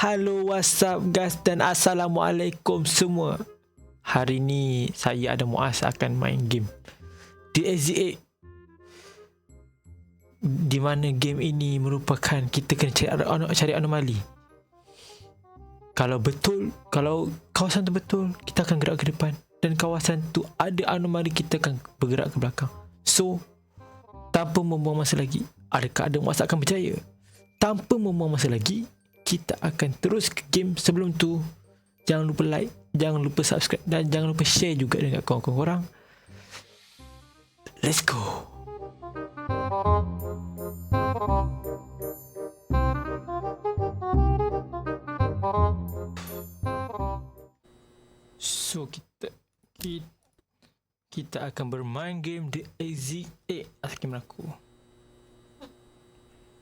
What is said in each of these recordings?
Halo WhatsApp guys dan Assalamualaikum semua. Hari ni saya ada Muaz akan main game. Di SZA Di mana game ini merupakan kita kena cari, cari anomali. Kalau betul, kalau kawasan tu betul Kita akan gerak ke depan. Dan kawasan tu ada anomali kita akan bergerak ke belakang. So Tanpa membuang masa lagi Adakah ada Muaz akan berjaya? Tanpa membuang masa lagi kita akan terus ke game sebelum tu. Jangan lupa like jangan lupa subscribe dan jangan lupa share juga dengan kawan-kawan korang. Let's go. So kita kita, kita akan bermain game The AZ8 Hakim aku.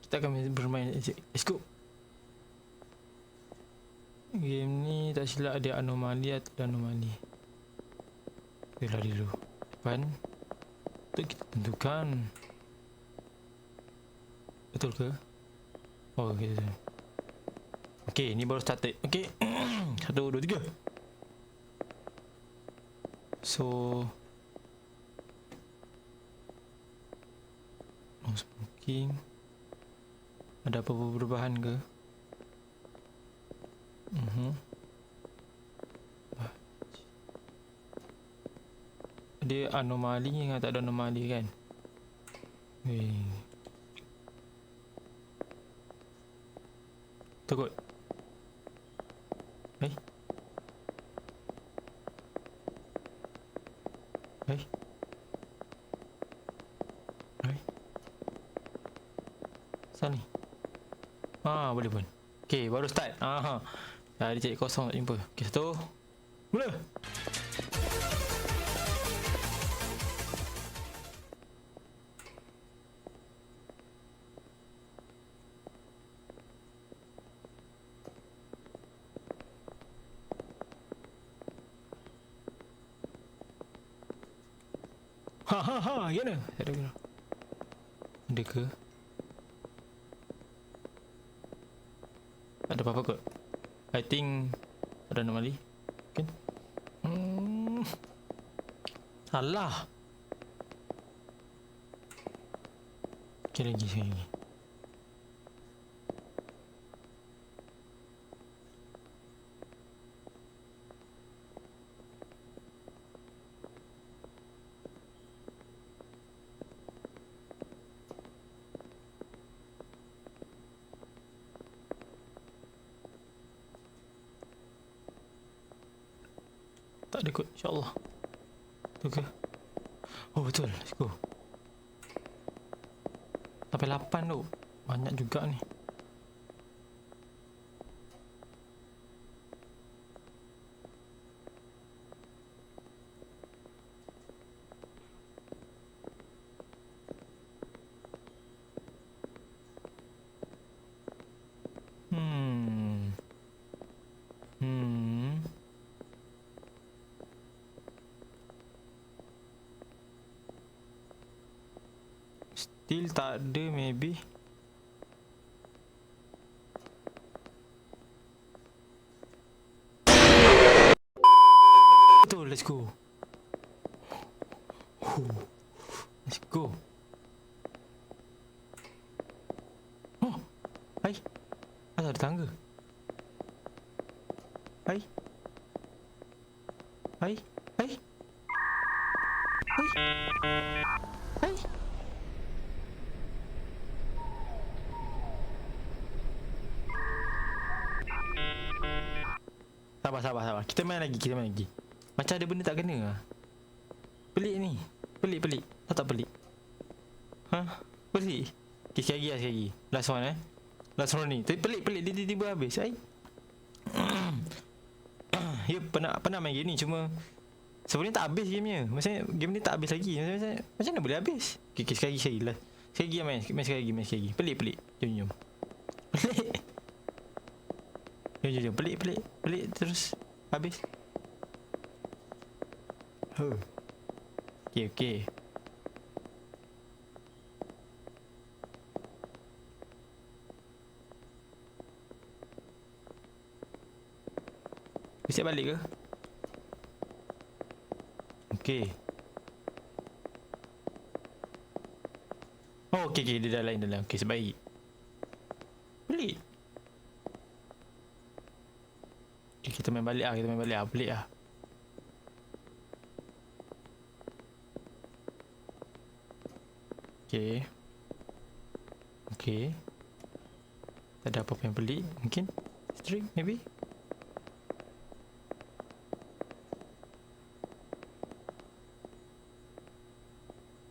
Kita akan bermain AZ8 let's go Game ni tak silap ada anomali atau anomali. Kita lari dulu. Depan. Untuk kita tentukan. Betul ke? Oh, okay. Okay, ni baru started. Okay. Satu, dua, tiga. So. No smoking. Ada apa-apa perubahan ke? Mhm. Dia anomali dengan tak ada anomali kan? Weh. Takut. Eh? Eh? Eh? Sana ni. Ah, boleh pun. Okay, baru start. Aha. Dah dia cari kosong tak jumpa. Okay, satu. Mula. Ha ha ha, gimana? Ada ke? Ada ke? Ada apa-apa kot? Think ada anomali. Kan? Hmm. Alah. Okay lagi sekali lagi. Tak ada kot InsyaAllah Betul ke Oh betul Let's go 8 tu. Banyak juga ni Hmm Hmm Still tak ada maybe Betul let's go. Let's go Oh Hai Asal ada tangga Hai Hai Hai Hai Hai Sabar, sabar, sabar. Kita main lagi, kita main lagi. Macam ada benda tak kena lah. Pelik ni. Pelik, pelik. Tak tak pelik. Ha? Pelik. Okay, sekali lagi lah, sekali lagi. Last one eh. Last one ni. Tapi pelik, pelik. Dia tiba-tiba habis. Ay. ya, pernah, pernah main game ni. Cuma... Sebenarnya tak habis gamenya. Maksudnya, game ni tak habis lagi. Macam, macam, mana boleh habis? Okay, okay, sekali lagi, sekali lagi. Sekali lagi lah main. Main sekali lagi, main sekali lagi. Pelik, pelik. Jom, jom. Pelik. Jom jom pelik pelik. Pelik terus. Habis. Huh. Okay okay. Bisa balik ke? Okay. Oh okay okay. Dia dah lain dalam Okay sebaik. Kita main balik lah. Kita main balik lah. Pelik lah. Okay. Okay. Tak ada apa-apa yang pelik. Mungkin. String, maybe.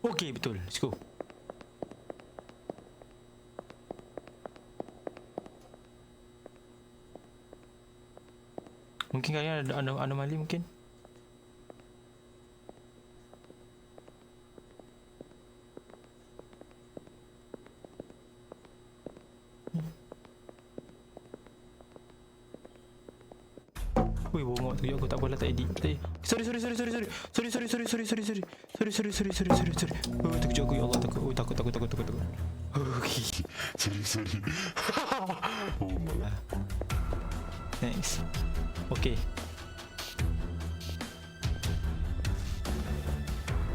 Okay, betul. Let's go. Mungkin kalian ada anom- anomali mungkin. Wih, bongok tu aku tak apalah tak edit. Tak edit. Sorry, sorry, sorry, sorry, sorry. Sorry, sorry, sorry, sorry, sorry, sorry. Sorry, sorry, sorry, sorry, sorry, sorry. Oh, terkejut aku ya Allah takut. Oh, takut, takut, takut, takut, takut. Okay. Sorry, sorry. oh my. Nice. Okay.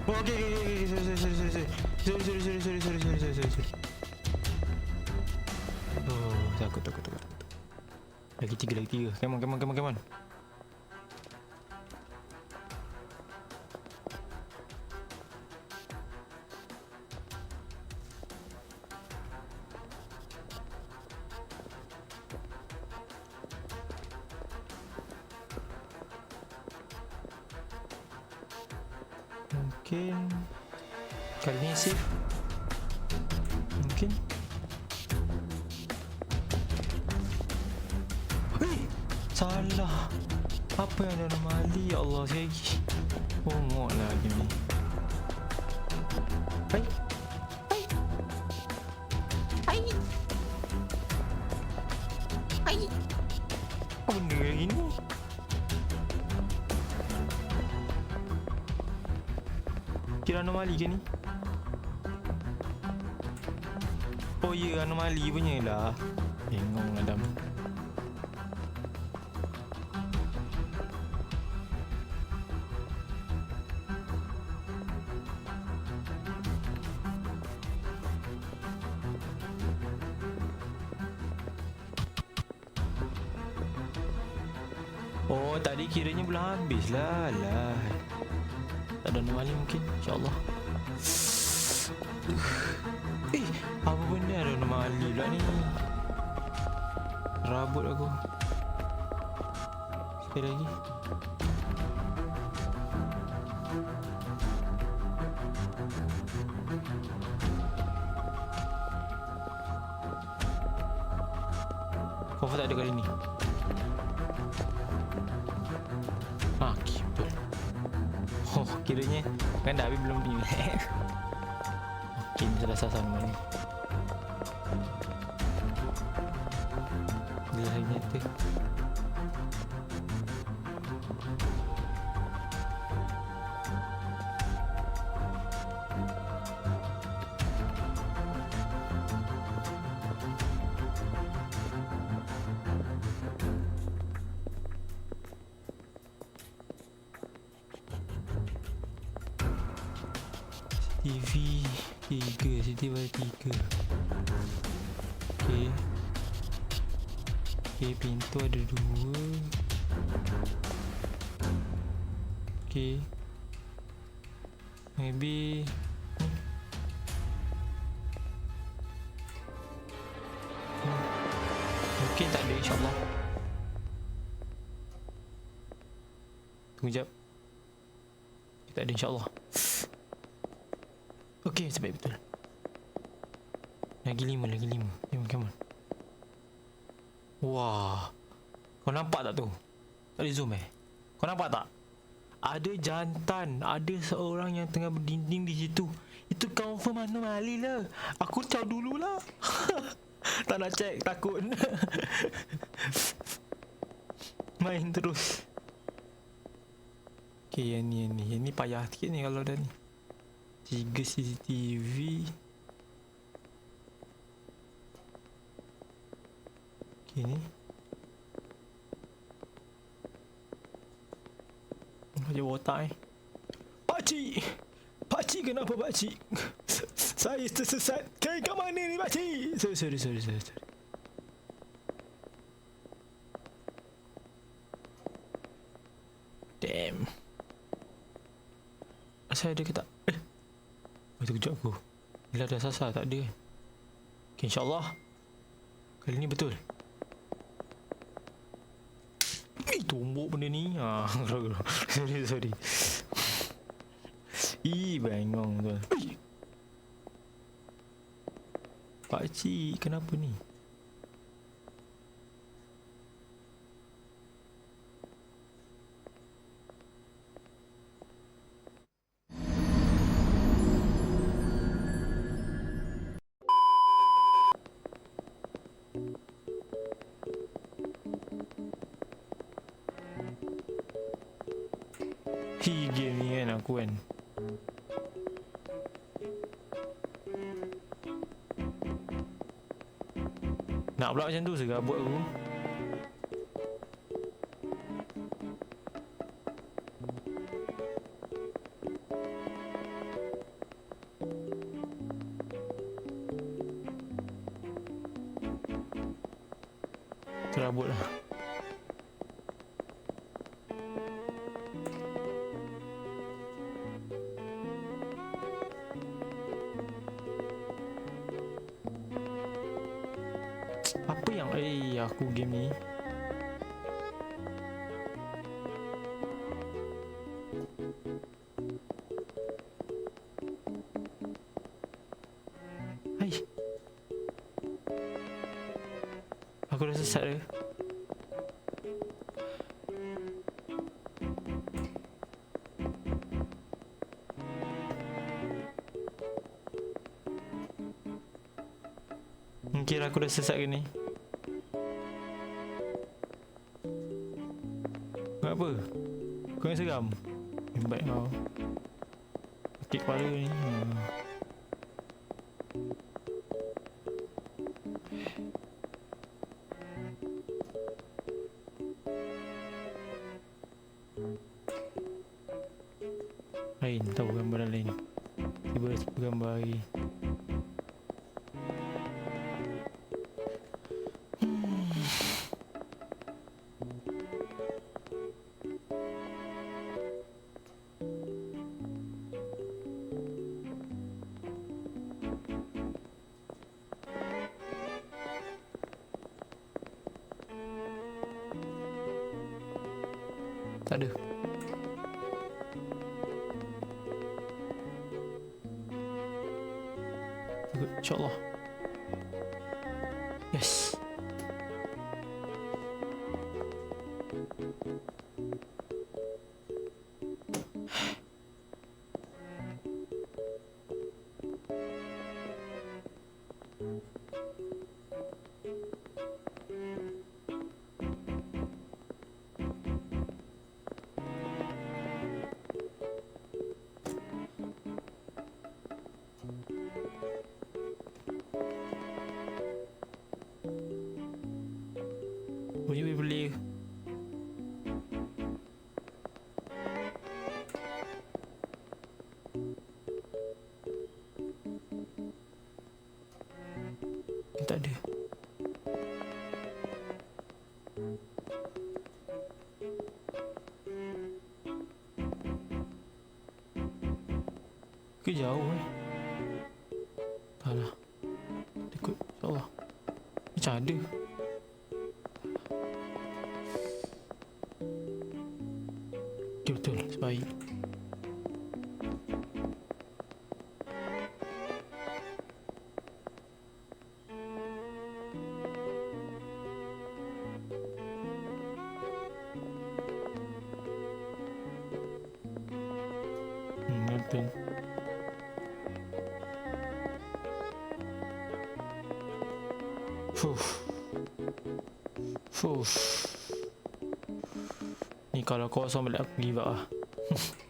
Oh, okay, okay, okay, okay. Sorry, sorry, sorry, sorry. Sorry, sorry, sorry, sorry, sorry, sorry, sorry, sorry, sorry. Oh, takut, takut, takut, takut. Lagi tiga, lagi tiga. Come on, come on, come on, come on. Salah. Apa yang ada anomali Ya Allah sekali lagi Bongok lah lagi ni. Hai. Hai. Hai. Apa benda lagi ni Kira anomali ke ni? Oh ya, yeah, anomali punya lah. Tengok Adam. Oh, tadi kiranya belum habis lah. Lah. Tak ada anomali mungkin. InsyaAllah. Eh Apa benda ada anomali pula ni? Rabut aku. Sekali lagi. Confirm tak ada kali ni kiranya. Kan dah habis belum punya mungkin salah sama ni. Dia hanya tu. TV 3 CCTV ada 3 Okay Okay pintu ada 2 Okay Maybe. Mungkin tak ada insyaAllah. Tunggu jap Tak ada insyaAllah Okey, sebaik betul. Lagi lima, lagi lima. Lima, come on. Wah. Kau nampak tak tu? Tak ada zoom eh? Kau nampak tak? Ada jantan. Ada seorang yang tengah berdinding di situ. Itu confirm anomali lah. Aku tahu dululah. tak nak check, takut. Main terus. Okay, yang ni, yang ni. Yang ni payah sikit ni kalau dah ni. Tiga CCTV Okay ni ambil otak eh. Pakcik! Pakcik kenapa pakcik? Saya tersesat. Saya kat mana ni pakcik? Sorry, sorry, sorry, sorry. sorry. Damn. Asal ada ke tak? Oh, terkejut aku. Bila dah sasar tak ada? Okay, InsyaAllah. Kali ni betul. Eh, tumbuk benda ni. Ah, sorry, sorry. Ih, bengong tu. Pakcik, kenapa ni? Aku kan. Nak pula macam tu segabut aku Terabut lah Aku dah sesat ke Mungkin aku dah sesat ke ni Kenapa? Kau yang seram? Hebat kau Sakit kepala ni ha. Tak ada. InsyaAllah. Yes. Ke jauh eh? Tak lah. Ikut. Macam ada. Okay, betul. Sebaik. Hmm, betul. Fuh. Fuh. Ni kalau kosong balik aku give up lah.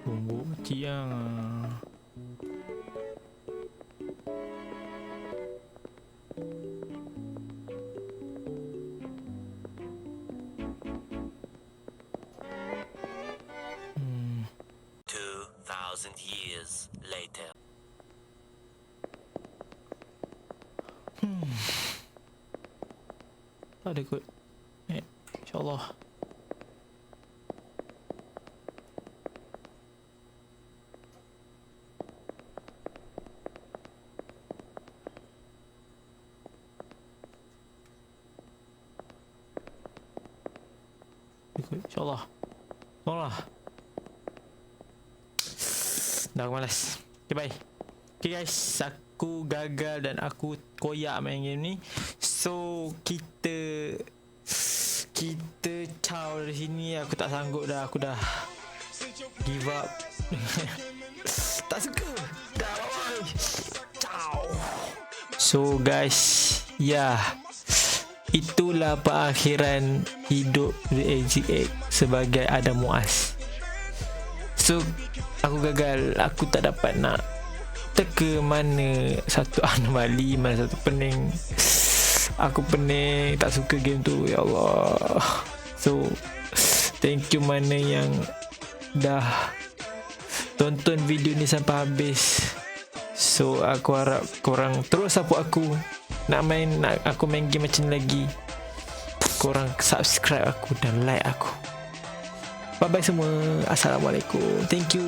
Tumbuk Ciang. Ada kot. Eh, InsyaAllah. InsyaAllah. Tolonglah. Dah aku malas. Okay, bye. Okay guys, aku gagal dan aku koyak main game ni. So, kita kita caw dari sini. Aku tak sanggup dah. Aku dah give up. tak suka. Dah bye. Ciao. So guys, ya. Yeah, itulah perakhiran hidup The AGX sebagai Adam Muaz. So aku gagal, aku tak dapat nak teka mana satu anomali, mana satu pening. Aku pening, tak suka game tu. Ya Allah. So thank you mana yang dah tonton video ni sampai habis. So aku harap korang terus support aku nak main nak aku main game macam ni lagi. Korang subscribe aku dan like aku. Bye bye semua. Assalamualaikum. Thank you.